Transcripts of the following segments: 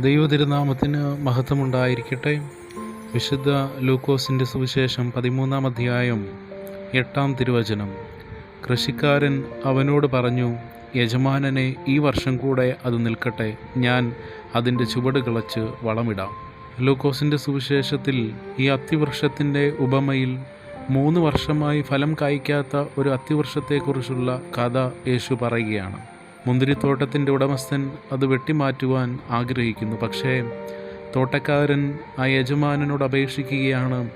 ദൈവതിരുനാമത്തിന് മഹത്വമുണ്ടായിരിക്കട്ടെ. വിശുദ്ധ ലൂക്കോസിന്റെ സുവിശേഷം പതിമൂന്നാം അധ്യായം എട്ടാം തിരുവചനം. കൃഷിക്കാരൻ അവനോട് പറഞ്ഞു യജമാനനെ ഈ വർഷം കൂടെ അത് നിൽക്കട്ടെ. ഞാൻ അതിന്റെ ചുവട് കിളച്ച് വളമിടാം. ലൂക്കോസിന്റെ സുവിശേഷത്തിൽ ഈ അത്തിവൃക്ഷത്തിന്റെ ഉപമയിൽ മൂന്ന് വർഷമായി ഫലം കായ്ക്കാത്ത ഒരു അത്തിവൃക്ഷത്തെക്കുറിച്ചുള്ള കഥ യേശു പറയുകയാണ്. മുന്തിരിത്തോട്ടത്തിന്റെ ഉടമസ്ഥൻ അത് വെട്ടിമാറ്റുവാൻ ആഗ്രഹിക്കുന്നു. പക്ഷേ തോട്ടക്കാരൻ ആ യജമാനനോട് അപേക്ഷിക്കുകയാണ്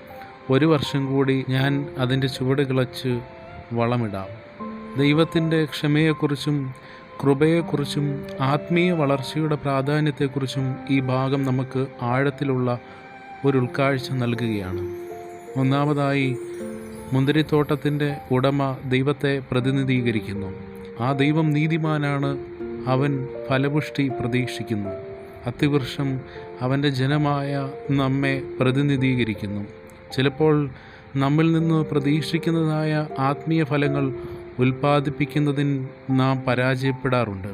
ഒരു വർഷം കൂടി ഞാൻ അതിന്റെ ചുവട് കിളച്ച് വളമിടാം. ദൈവത്തിന്റെ ക്ഷമയെക്കുറിച്ചും കൃപയെക്കുറിച്ചും ആത്മീയ വളർച്ചയുടെ പ്രാധാന്യത്തെക്കുറിച്ചും ഈ ഭാഗം നമുക്ക് ആഴത്തിലുള്ള ഒരു ഉൾക്കാഴ്ച നൽകുകയാണ്. ഒന്നാമതായി മുന്തിരിത്തോട്ടത്തിന്റെ ഉടമ ദൈവത്തെ പ്രതിനിധീകരിക്കുന്നു. ആ ദൈവം നീതിമാനാണ്. അവൻ ഫലപുഷ്ടി പ്രതീക്ഷിക്കുന്നു. അത്തിവൃക്ഷം അവന്റെ ജനമായ നമ്മെ പ്രതിനിധീകരിക്കുന്നു. ചിലപ്പോൾ നമ്മിൽ നിന്ന് പ്രതീക്ഷിക്കുന്നതായ ആത്മീയ ഫലങ്ങൾ ഉൽപ്പാദിപ്പിക്കുന്നതിൽ നാം പരാജയപ്പെടാറുണ്ട്.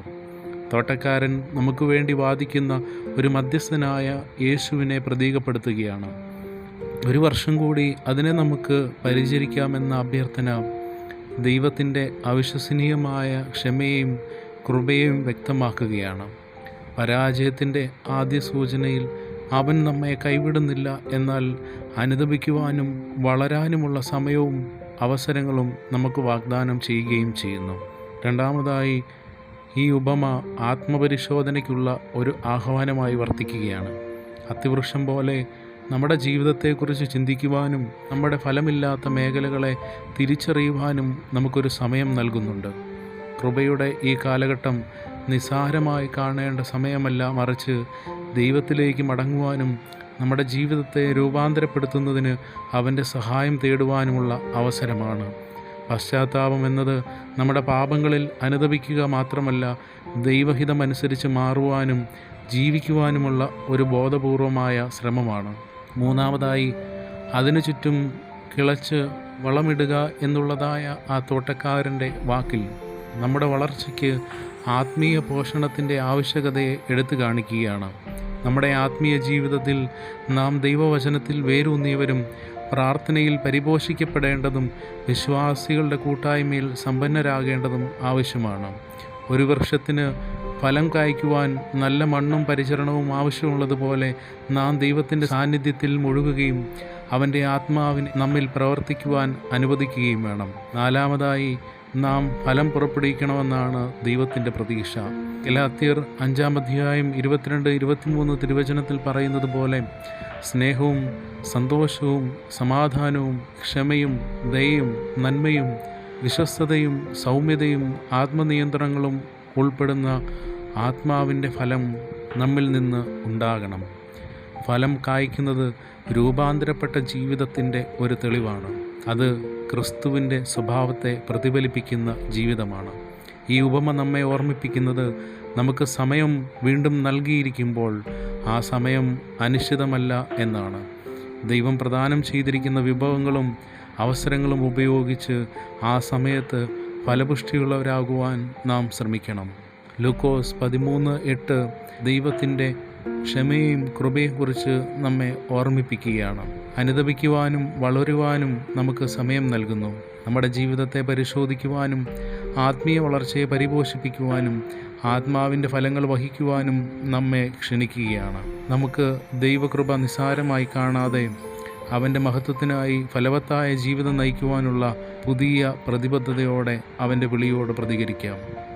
തോട്ടക്കാരൻ നമുക്ക് വേണ്ടി വാദിക്കുന്ന ഒരു മധ്യസ്ഥനായ യേശുവിനെ പ്രതീകപ്പെടുത്തുകയാണ്. ഒരു വർഷം കൂടി അതിനെ നമുക്ക് പരിചരിക്കാമെന്ന അഭ്യർത്ഥന ദൈവത്തിന്റെ അവിശ്വസനീയമായ ക്ഷമയെയും കൃപയെയും വ്യക്തമാക്കുകയാണ്. പരാജയത്തിന്റെ ആദ്യ സൂചനയിൽ അവൻ നമ്മെ കൈവിടുന്നില്ല എന്നാൽ അനുദപിക്കുവാനും വളരാനുമുള്ള സമയവും അവസരങ്ങളും നമുക്ക് വാഗ്ദാനം ചെയ്യുകയും ചെയ്യുന്നു. രണ്ടാമതായി ഈ ഉപമ ആത്മപരിശോധനയ്ക്കുള്ള ഒരു ആഹ്വാനമായി വർത്തിക്കുകയാണ്. അത്തിവൃക്ഷം പോലെ നമ്മുടെ ജീവിതത്തെക്കുറിച്ച് ചിന്തിക്കുവാനും നമ്മുടെ ഫലമില്ലാത്ത മേഖലകളെ തിരിച്ചറിയുവാനും നമുക്കൊരു സമയം നൽകുന്നുണ്ട്. കൃപയുടെ ഈ കാലഘട്ടം നിസ്സാരമായി കാണേണ്ട സമയമല്ല മറിച്ച് ദൈവത്തിലേക്ക് മടങ്ങുവാനും നമ്മുടെ ജീവിതത്തെ രൂപാന്തരപ്പെടുത്തുന്നതിന് അവന്റെ സഹായം തേടുവാനുമുള്ള അവസരമാണ്. പശ്ചാത്താപം എന്നത് നമ്മുടെ പാപങ്ങളിൽ അനുദപിക്കുക മാത്രമല്ല ദൈവഹിതമനുസരിച്ച് മാറുവാനും ജീവിക്കുവാനുമുള്ള ഒരു ബോധപൂർവമായ ശ്രമമാണ്. മൂന്നാമതായി അതിനു ചുറ്റും കിളച്ച് വളമിടുക എന്നുള്ളതായ ആ തോട്ടക്കാരന്റെ വാക്കിൽ നമ്മുടെ വളർച്ചയ്ക്ക് ആത്മീയ പോഷണത്തിന്റെ ആവശ്യകതയെ എടുത്തു കാണിക്കുകയാണ്. നമ്മുടെ ആത്മീയ ജീവിതത്തിൽ നാം ദൈവവചനത്തിൽ വേരൂന്നിയവരും പ്രാർത്ഥനയിൽ പരിപോഷിക്കപ്പെടേണ്ടതും വിശ്വാസികളുടെ കൂട്ടായ്മയിൽ സമ്പന്നരാകേണ്ടതും ആവശ്യമാണ്. ഒരു വൃക്ഷത്തിന് ഫലം കായ്ക്കുവാൻ നല്ല മണ്ണും പരിചരണവും ആവശ്യമുള്ളതുപോലെ നാം ദൈവത്തിന്റെ സാന്നിധ്യത്തിൽ മുഴുകുകയും അവന്റെ ആത്മാവിനെ നമ്മിൽ പ്രവർത്തിക്കുവാൻ അനുവദിക്കുകയും വേണം. നാലാമതായി നാം ഫലം പുറപ്പെടുവിക്കണമെന്നാണ് ദൈവത്തിന്റെ പ്രതീക്ഷ. ഗലാത്യർ അഞ്ചാം അധ്യായം ഇരുപത്തിരണ്ട് ഇരുപത്തിമൂന്ന് തിരുവചനത്തിൽ പറയുന്നത് പോലെ സ്നേഹവും സന്തോഷവും സമാധാനവും ക്ഷമയും ദയയും നന്മയും വിശ്വസ്തതയും സൗമ്യതയും ആത്മനിയന്ത്രണങ്ങളും ഉൾപ്പെടുന്ന ആത്മാവിന്റെ ഫലം നമ്മിൽ നിന്ന് ഉണ്ടാകണം. ഫലം കായ്ക്കുന്നത് രൂപാന്തരപ്പെട്ട ജീവിതത്തിന്റെ ഒരു തെളിവാണ്. അത് ക്രിസ്തുവിന്റെ സ്വഭാവത്തെ പ്രതിഫലിപ്പിക്കുന്ന ജീവിതമാണ്. ഈ ഉപമ നമ്മെ ഓർമ്മിപ്പിക്കുന്നത് നമുക്ക് സമയം വീണ്ടും നൽകിയിരിക്കുമ്പോൾ ആ സമയം അനിശ്ചിതമല്ല എന്നാണ്. ദൈവം പ്രദാനം ചെയ്തിരിക്കുന്ന വിഭവങ്ങളും അവസരങ്ങളും ഉപയോഗിച്ച് ആ സമയത്ത് ഫലപുഷ്ടിയുള്ളവരാകുവാൻ നാം ശ്രമിക്കണം. ലൂക്കോസ് പതിമൂന്ന് എട്ട് ദൈവത്തിന്റെ ക്ഷമയും കൃപയെക്കുറിച്ച് നമ്മെ ഓർമ്മിപ്പിക്കുകയാണ്. അനുദപിക്കുവാനും വളരുവാനും നമുക്ക് സമയം നൽകുന്നു. നമ്മുടെ ജീവിതത്തെ പരിശോധിക്കുവാനും ആത്മീയ വളർച്ചയെ പരിപോഷിപ്പിക്കുവാനും ആത്മാവിന്റെ ഫലങ്ങൾ വഹിക്കുവാനും നമ്മെ ക്ഷണിക്കുകയാണ്. നമുക്ക് ദൈവകൃപ നിസ്സാരമായി കാണാതെ അവന്റെ മഹത്വത്തിനായി ഫലവത്തായ ജീവിതം നയിക്കുവാനുള്ള പുതിയ പ്രതിബദ്ധതയോടെ അവന്റെ വിളിയോട് പ്രതികരിക്കാം.